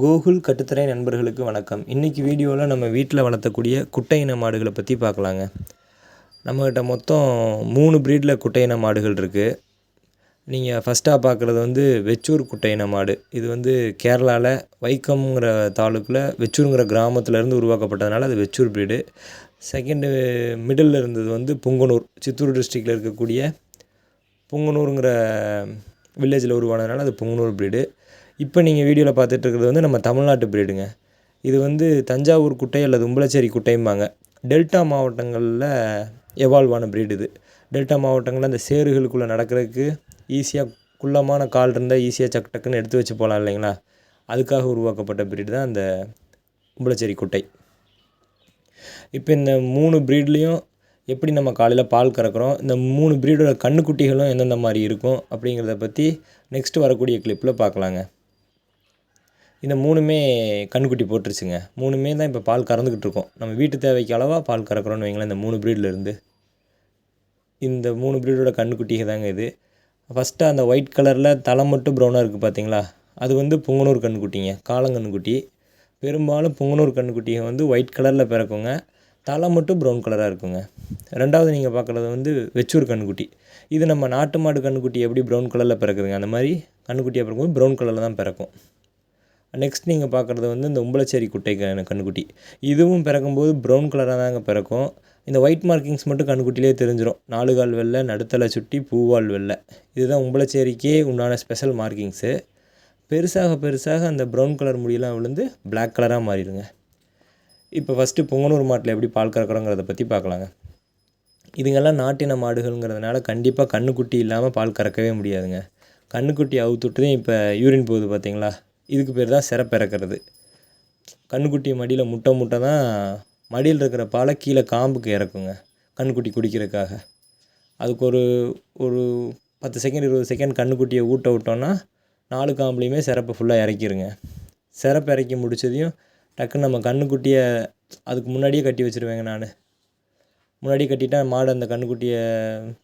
கோகுல் கட்டுத்தரை நண்பர்களுக்கு வணக்கம். இன்றைக்கி வீடியோவில் நம்ம வீட்டில் வளர்த்தக்கூடிய குட்டை இன மாடுகளை பற்றி பார்க்கலாங்க. நம்மக்கிட்ட மொத்தம் மூணு ப்ரீடில் குட்டை இன மாடுகள் இருக்குது நீங்கள் ஃபஸ்ட்டாக பார்க்குறது வந்து வெச்சூர் குட்டை இன மாடு. இது வந்து கேரளாவில் வைக்கம்ங்கிற தாலுக்கில் வெச்சூருங்கிற கிராமத்துலேருந்து உருவாக்கப்பட்டதுனால அது வெச்சூர் ப்ரீடு செகண்டு மிடில் இருந்தது வந்து புங்கனூர். சித்தூர் டிஸ்ட்ரிக்டில் இருக்கக்கூடிய புங்கனூருங்கிற வில்லேஜில் உருவானதுனால அது புங்கனூர் ப்ரீடு இப்போ நீங்கள் வீடியோவில் பார்த்துட்ருக்கறது வந்து நம்ம தமிழ்நாட்டு ப்ரீடுங்க இது வந்து தஞ்சாவூர் குட்டை அல்லது உம்பளச்சேரி குட்டைம்பாங்க. டெல்டா மாவட்டங்களில் எவால்வ் ஆன ப்ரீடு இது. டெல்டா மாவட்டங்களில் அந்த சேறுகளுக்குள்ளே நடக்கிறதுக்கு ஈஸியாக குள்ளமான கால் இருந்தால் ஈஸியாக சக் டக்குன்னு எடுத்து வச்சு போகலாம் இல்லைங்களா? அதுக்காக உருவாக்கப்பட்ட ப்ரீடு தான் அந்த உம்பளச்சேரி குட்டை. இப்போ இந்த மூணு ப்ரீட்லேயும் எப்படி நம்ம காலையில் பால் கறக்கிறோம் இந்த மூணு ப்ரீடோட கண்ணுக்குட்டிகளும் எந்தெந்த மாதிரி இருக்கும் அப்படிங்கிறத பற்றி நெக்ஸ்ட் வரக்கூடிய கிளிப்பில் பார்க்கலாங்க. இந்த மூணுமே கன்றுக்குட்டி போட்டுருச்சுங்க. மூணுமே தான் இப்போ பால் கறந்துக்கிட்டு இருக்கோம். நம்ம வீட்டு தேவைக்கு அளவாக பால் கறக்கிறோன்னு வைங்களேன் இந்த மூணு ப்ரீட்லேருந்து இந்த மூணு ப்ரீடோட கன்றுக்குட்டிக தாங்க இது. ஃபஸ்ட்டு அந்த ஒயிட் கலரில் தலை மட்டும் ப்ரௌனாக இருக்குது பார்த்தீங்களா அது வந்து புங்கனூர் கன்றுக்குட்டிங்க காளங்கன்றுக்குட்டி பெரும்பாலும் புங்கனூர் கன்றுக்குட்டியை வந்து ஒயிட் கலரில் பிறக்குங்க. தலை மட்டும் ப்ரௌன் கலராக இருக்குங்க. ரெண்டாவது நீங்கள் பார்க்குறது வந்து வெச்சூர் கன்றுக்குட்டி இது நம்ம நாட்டு மாடு கன்றுக்குட்டி எப்படி ப்ரௌன் கலரில் பிறக்குதுங்க? அந்த மாதிரி கன்றுக்குட்டியாக பிறக்கும்போது ப்ரௌன் கலரில் தான் பிறக்கும். நெக்ஸ்ட் நீங்கள் பார்க்குறது வந்து இந்த உம்பளச்சேரி குட்டை கன்றுக்குட்டி இதுவும் பிறக்கும்போது ப்ரௌன் கலராக தாங்க பிறக்கும். இந்த ஒயிட் மார்க்கிங்ஸ் மட்டும் கண்ணுக்குட்டிலே தெரிஞ்சிடும் நாலு கால் வெள்ளை நடுத்தலை சுட்டி பூவால் வெள்ளை. இதுதான் உம்பளச்சேரிக்கே உண்டான ஸ்பெஷல் மார்க்கிங்ஸு பெருசாக பெருசாக அந்த ப்ரௌன் கலர் முடியெல்லாம் விழுந்து பிளாக் கலராக மாறிடுங்க. இப்போ ஃபஸ்ட்டு பொங்கனூர் மாட்டில் எப்படி பால் கறக்கிறோங்கிறத பற்றி பார்க்கலாங்க இதுங்கெல்லாம் நாட்டின மாடுகள்ங்கிறதுனால கண்டிப்பாக கன்றுக்குட்டி இல்லாமல் பால் கறக்கவே முடியாதுங்க. கன்றுக்குட்டி அவுத்துட்டுதான் இப்போ யூரின் போகுது பார்த்தீங்களா இதுக்கு பேர் தான் சிறப்பிறக்கிறது. கன்றுக்குட்டி மடியில் முட்டை முட்டை தான் மடியில் இருக்கிற பாலை கீழே காம்புக்கு இறக்குங்க கன்றுக்குட்டி குடிக்கிறதுக்காக. அதுக்கு ஒரு ஒரு பத்து செகண்ட் இருபது செகண்ட் கன்றுக்குட்டியை ஊட்ட விட்டோன்னா நாலு காம்புலேயுமே சிறப்பை ஃபுல்லாக இறக்கிருங்க. சிறப்பு இறக்கி முடிச்சதையும் டக்குன்னு நம்ம கன்றுக்குட்டியை அதுக்கு முன்னாடியே கட்டி வச்சுருவேங்க நான். முன்னாடியே கட்டிட்டா மாடு அந்த கன்றுக்குட்டியை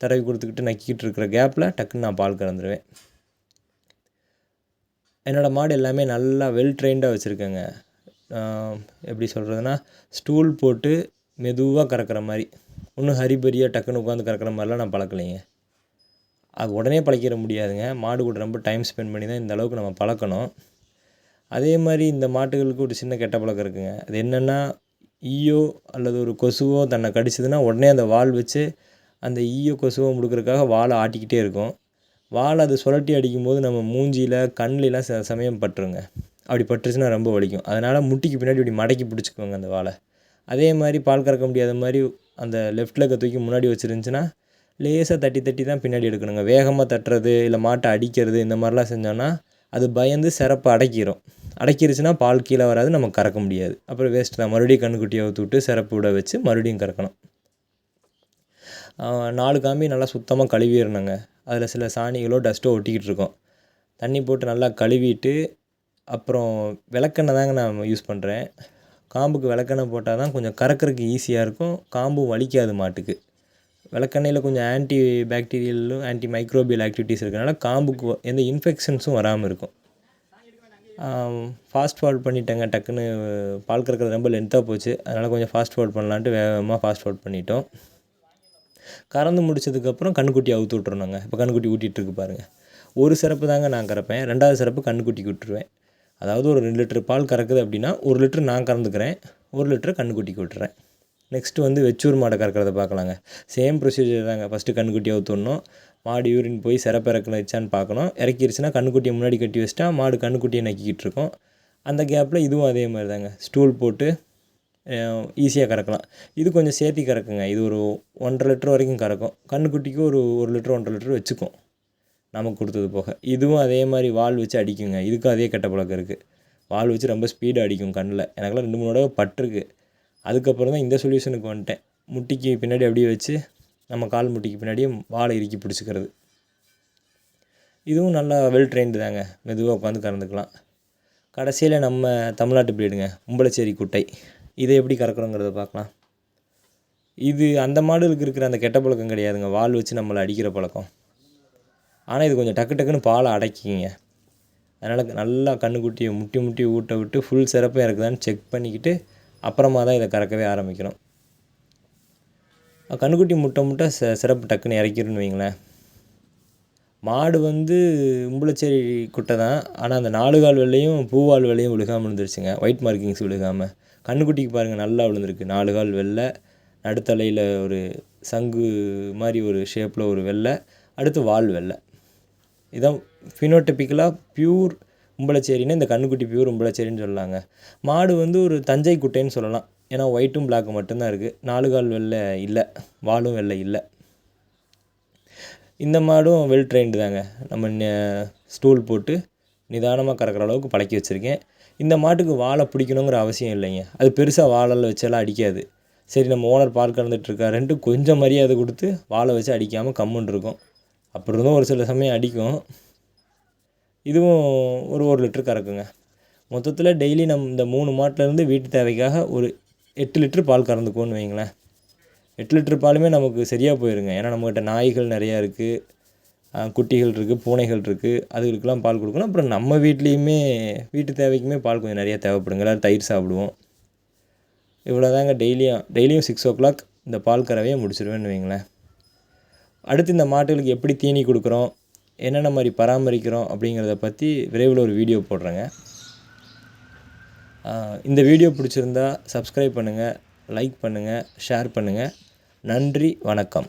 தடவி கொடுத்துக்கிட்டு நக்கிக்கிட்டு இருக்கிற கேப்பில் டக்குன்னு நான் பால் கறந்துடுவேன் என்னோடய மாடு எல்லாமே நல்லா வெல் ட்ரெயின்டாக வச்சுருக்கேங்க. எப்படி சொல்கிறதுனா ஸ்டூல் போட்டு மெதுவாக கறக்கிற மாதிரி. ஒன்றும் ஹரிபரியாக டக்குன்னு உட்காந்து கறக்கிற மாதிரிலாம் நான் பழக்கலைங்க. அது உடனே பழக்கிற முடியாதுங்க. மாடு கூட ரொம்ப டைம் ஸ்பெண்ட் பண்ணி தான் இந்த அளவுக்கு நம்ம பழக்கணும். அதே மாதிரி இந்த மாட்டுகளுக்கு ஒரு சின்ன கெட்ட பழக்கம் இருக்குங்க. அது என்னென்னா ஈயோ அல்லது ஒரு கொசுவோ தன்னை கடிச்சதுன்னா உடனே அந்த வால் வச்சு அந்த ஈயோ கொசுவோ முடுக்கிறதுக்காக வாலை ஆட்டிக்கிட்டே இருக்கும். வாலை அது சுழட்டி அடிக்கும்போது நம்ம மூஞ்சியில் கண்ணிலலாம் சில சமயம் பட்டுருங்க. அப்படி பட்டுருச்சுன்னா ரொம்ப வலிக்கும். அதனால் முட்டிக்கு பின்னாடி இப்படி மடக்கி பிடிச்சிக்குவோங்க அந்த வாலை அதே மாதிரி பால் கறக்க முடியாத மாதிரி அந்த லெஃப்ட் லெக்கை தூக்கி முன்னாடி வச்சுருந்துச்சின்னா லேசாக தட்டி தட்டி தான் பின்னாடி எடுக்கணுங்க. வேகமாக தட்டுறது இல்லை மாட்டை அடிக்கிறது இந்த மாதிரிலாம் செஞ்சோன்னா அது பயந்து சிறப்பு அடக்கிடும் அடக்கிருச்சுன்னா பால் கீழே வராது நம்ம கறக்க முடியாது. அப்புறம் வேஸ்ட் தான். மறுபடியும் கண்ணுக்குட்டியை ஊற்றி விட்டு சிறப்பு விட வச்சு மறுபடியும் கறக்கணும். நாலு காம்பி நல்லா சுத்தமாக கழுவிடணுங்க. அதில் சில சாணிகளோ டஸ்ட்டோ ஒட்டிக்கிட்டு இருக்கும். தண்ணி போட்டு நல்லா கழுவிட்டு அப்புறம் விளக்கெண்ணெய் தாங்க நான் யூஸ் பண்ணுறேன் காம்புக்கு விளக்கெண்ணெய் போட்டால் தான் கொஞ்சம் கறக்கிறதுக்கு ஈஸியாக இருக்கும். காம்பும் வலிக்காது மாட்டுக்கு. விளக்கெண்ணெயில் கொஞ்சம் ஆன்டி பேக்டீரியலும் ஆன்டி மைக்ரோபியல் ஆக்டிவிட்டீஸ் இருக்கிறனால காம்புக்கு எந்த இன்ஃபெக்ஷன்ஸும் வராமல் இருக்கும். ஃபாஸ்ட் ஃபார்வர்ட் பண்ணிட்டேங்க டக்குன்னு பால் கறக்கிறது ரொம்ப லென்த்தாக போச்சு. அதனால் கொஞ்சம் ஃபாஸ்ட் ஃபார்வர்ட் பண்ணலான்ட்டு வேகமாக ஃபாஸ்ட் ஃபார்வர்ட் பண்ணிட்டோம். கறந்து முடிச்சதுக்கப்புறம் கண்ணுக்குட்டி அவுத்து விட்றணுங்க இப்போ கண்ணுக்குட்டி ஊட்டிகிட்ருக்கு பாருங்கள் ஒரு சிறப்பு தாங்க நான் கறப்பேன். ரெண்டாவது சிறப்பு கண்ணுக்குட்டி விட்டுருவேன். அதாவது ஒரு ரெண்டு லிட்டர் பால் கறக்குது அப்படின்னா ஒரு லிட்டர் நான் கறந்துக்கிறேன். ஒரு லிட்டர் கண்ணுக்குட்டிக்கு விட்டுறேன். நெக்ஸ்ட்டு வந்து வெச்சூர் மாடை கறக்கிறத பார்க்கலாங்க. சேம் ப்ரொசீஜர் தாங்க. ஃபஸ்ட்டு கண்ணுக்குட்டி அவுத்துடணும் மாடு யூரின் போய் சிறப்பு இறக்கணுச்சான்னு பார்க்கணும். இறக்கிருச்சுன்னா கண்ணுக்குட்டியை முன்னாடி கட்டி வச்சிட்டா மாடு கண்ணுக்குட்டியை நக்கிக்கிட்டு இருக்கும். அந்த கேப்பில் இதுவும் அதே மாதிரி தாங்க. ஸ்டூல் போட்டு ஈஸியாக கறக்கலாம். இது கொஞ்சம் சேர்த்தி கறக்குங்க. இது ஒரு ஒன்றரை லிட்டர் வரைக்கும் கறக்கும். கண்ணுக்குட்டிக்கு ஒரு ஒரு லிட்டர் ஒன்றரை லிட்டர் வச்சுக்கும். நமக்கு கொடுத்தது போக. இதுவும் அதே மாதிரி வால் வச்சு அடிக்குங்க. இதுக்கும் அதே கெட்ட பழக்கம் இருக்குது வால் வச்சு ரொம்ப ஸ்பீடாக அடிக்கும் கண்ணில். எனக்கெல்லாம் ரெண்டு மூணு தடவை பட்டிருக்கு அதுக்கப்புறம் தான் இந்த சொல்யூஷனுக்கு வந்துட்டேன். முட்டிக்கு பின்னாடி அப்படியே வச்சு நம்ம கால் முட்டிக்கு பின்னாடியே வாழை இறுக்கி பிடிச்சிக்கிறது. இதுவும் நல்லா வெல் ட்ரெயின்டு தாங்க. மெதுவாக உட்காந்து கறந்துக்கலாம். கடைசியில் நம்ம தமிழ்நாட்டு ப்ரீடுங்க உம்பளச்சேரி குட்டை. இதை எப்படி கறக்கிறோங்கிறத பார்க்கலாம். இது அந்த மாடுகளுக்கு இருக்கிற அந்த கெட்ட பழக்கம் கிடையாதுங்க. வால் வச்சு நம்மளை அடிக்கிற பழக்கம். ஆனால் இது கொஞ்சம் டக்கு டக்குன்னு பாலை அடைக்கிங்க அதனால் நல்லா கன்றுக்குட்டியை முட்டி முட்டி ஊட்ட விட்டு ஃபுல் சிறப்பாக இருக்குதான்னு செக் பண்ணிக்கிட்டு அப்புறமா தான் இதை கறக்கவே ஆரம்பிக்கணும் கன்றுக்குட்டி முட்டை முட்டை ச சிறப்பு டக்குன்னு இறக்கிருன்னு வைங்களேன். மாடு வந்து உம்பளச்சேரி குட்டை தான். ஆனால் அந்த நாலு கால் வெள்ளையும் பூவால் வெள்ளையும் விழுகாமல் இருந்துருச்சுங்க. ஒயிட் மார்க்கிங்ஸ் விழுகாமல் கன்றுக்குட்டிக்கு பாருங்கள் நல்லா விழுந்திருக்கு. நாலு கால் வெள்ளை நடுத்தலையில் ஒரு சங்கு மாதிரி ஒரு ஷேப்பில் ஒரு வெள்ளை அடுத்து வால் வெள்ளை. இதான் ஃபினோடிப்பிக்கலாக பியூர் உம்பளச்சேரின்னு இந்த கன்றுக்குட்டி பியூர் உம்பளச்சேரின்னு சொல்லலாங்க மாடு வந்து ஒரு தஞ்சை குட்டைன்னு சொல்லலாம். ஏன்னா ஒயிட்டும் பிளாக்கும் மட்டும்தான் இருக்குது நாலு கால் வெள்ளை இல்லை வாலும் வெள்ளை இல்லை. இந்த மாடும் வெல் ட்ரெயின்டு தாங்க. நம்ம ஸ்டூல் போட்டு நிதானமாக கறக்கிற அளவுக்கு பழக்கி வச்சுருக்கேன். இந்த மாட்டுக்கு வாழை பிடிக்கணுங்கிற அவசியம் இல்லைங்க. அது பெருசாக வாழெல்லாம் வச்செல்லாம் அடிக்காது. சரி நம்ம ஓனர் பால் கறந்துட்டுருக்காருன்ட்டு கொஞ்சம் மரியாதை கொடுத்து வாழை வச்சு அடிக்காமல் கம்முன்னு இருக்கும். அப்படி இருந்தும் ஒரு சில சமயம் அடிக்கும். இதுவும் ஒரு ஒரு லிட்டர் கறக்குங்க. மொத்தத்தில் டெய்லி நம் இந்த மூணு மாட்டிலேருந்து வீட்டு தேவைக்காக ஒரு எட்டு லிட்ரு பால் கறந்துக்குவோன்னு வைங்களேன். எட்டு லிட்டர் பாலுமே நமக்கு சரியாக போயிருங்க. ஏன்னா நம்மக்கிட்ட நாய்கள் நிறையா இருக்குது குட்டிகள் இருக்குது பூனைகள் இருக்குது அதுகளுக்கெல்லாம் பால் கொடுக்கணும். அப்புறம் நம்ம வீட்லேயுமே வீட்டு தேவைக்குமே பால் கொஞ்சம் நிறையா தேவைப்படுங்க. எல்லோரும் தயிர் சாப்பிடுவோம். இவ்வளோ தாங்க டெய்லியும். டெய்லியும் சிக்ஸ் ஓ கிளாக் இந்த பால் கறவையை முடிச்சிடுவேன்னு வைங்களேன். அடுத்து இந்த மாட்டுகளுக்கு எப்படி தீனி கொடுக்குறோம் என்னென்ன மாதிரி பராமரிக்கிறோம் அப்படிங்கிறத பற்றி விரைவில் ஒரு வீடியோ போடுறேங்க. இந்த வீடியோ பிடிச்சிருந்தா சப்ஸ்கிரைப் பண்ணுங்கள் லைக் பண்ணுங்கள் ஷேர் பண்ணுங்கள் நன்றி வணக்கம்.